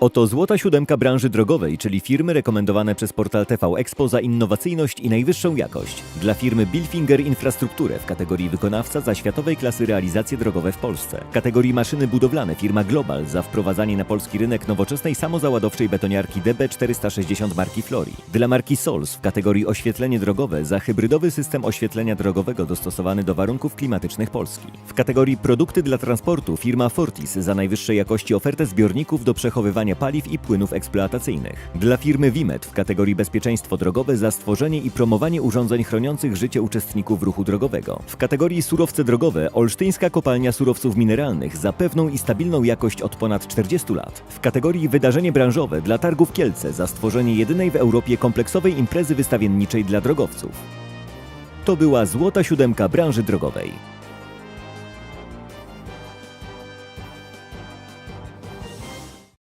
Oto złota siódemka branży drogowej, czyli firmy rekomendowane przez portal TV Expo za innowacyjność i najwyższą jakość. Dla firmy Bilfinger Infrastrukturę w kategorii wykonawca za światowej klasy realizacje drogowe w Polsce. W kategorii maszyny budowlane firma Global za wprowadzanie na polski rynek nowoczesnej samozaładowczej betoniarki DB460 marki Flori. Dla marki Sols w kategorii oświetlenie drogowe za hybrydowy system oświetlenia drogowego dostosowany do warunków klimatycznych Polski. W kategorii produkty dla transportu firma Fortis za najwyższej jakości ofertę zbiorników do przechowywania paliw i płynów eksploatacyjnych. Dla firmy Wimet w kategorii bezpieczeństwo drogowe za stworzenie i promowanie urządzeń chroniących życie uczestników ruchu drogowego. W kategorii surowce drogowe Olsztyńska Kopalnia Surowców Mineralnych za pewną i stabilną jakość od ponad 40 lat. W kategorii wydarzenie branżowe dla Targów Kielce za stworzenie jedynej w Europie kompleksowej imprezy wystawienniczej dla drogowców. To była złota siódemka branży drogowej.